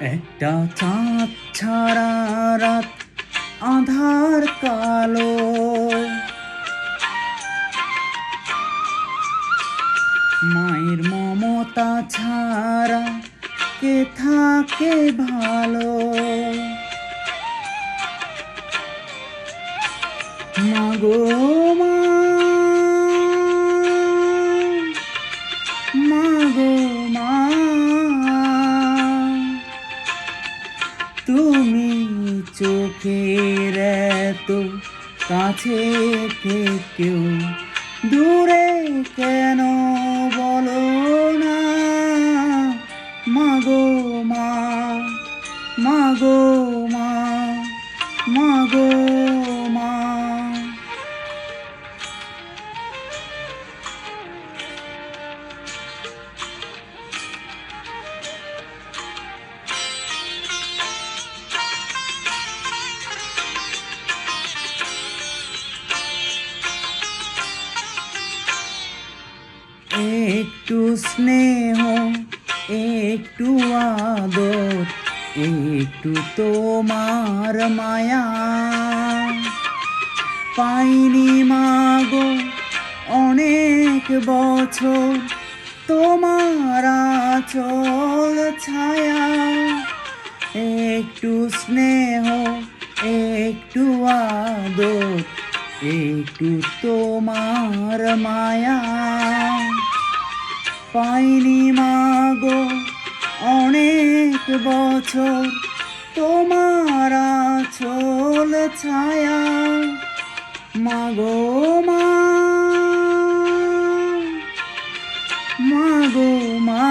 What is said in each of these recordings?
একটা চাঁদ ছাড়া রাত আধার কালো। মায়ের মমতা ছাড়া কে থাকে ভালো? মাগো মা কাছে কেউ দূরে কেন বলো না? মাগো মা মাগো মা মাগো একটু স্নেহ, একটু আদর, একটু তোমার মায়া। পাইনি মাগো অনেক বছর তোমার চল ছায়া। একটু স্নেহ, একটু আদর, একটু তোমার মায়া। পাইনি মাগো অনেক বছর। তোমার চল ছায়া, মাগো মাগো মা।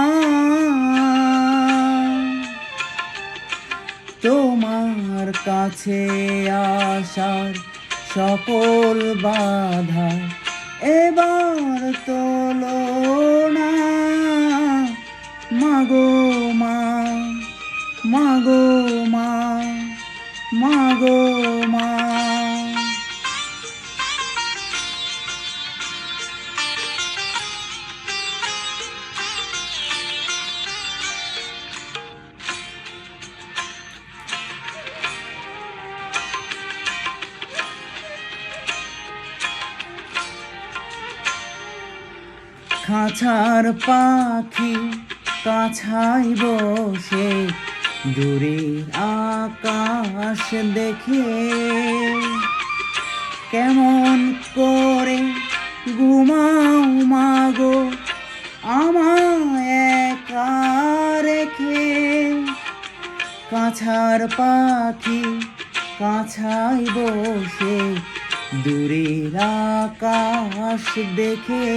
তোমার কাছে আসার সকল বাধা এবার তোলো মাগো মা মাগো মা মাগো মা। খাঁচার পাখি কাছাই বসে দূরের আকাশ দেখে কেমন করে ঘুমাও মাগো, আমায় একা রেখে। কাছার পাখি কাছাই বসে দূরের আকাশ দেখে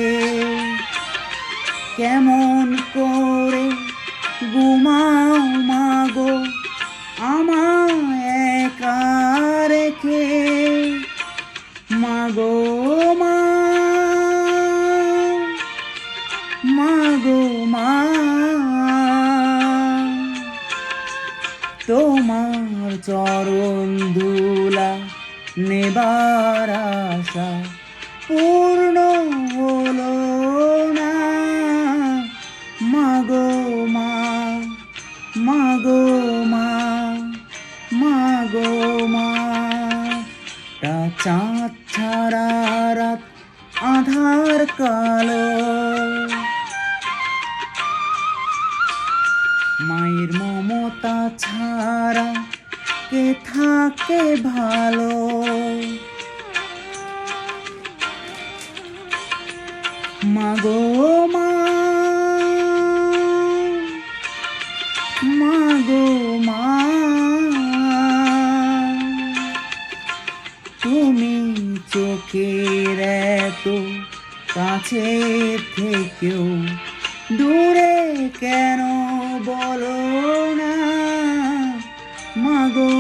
কেমন করে ঘুমাও মাগো, আমায় একা রেখে। মাগো মাগো মা, তোমার চরণ ধুলা নেবার আশা মাগো মা মাগো মা। চাঁদ ছাড়া রাত আধার কালো। মায়ের মমতা ছাড়া কে থাকে ভালো? মাগো মা চোখের এত কাছে থেকেও দূরে কেন বলো না? মাগো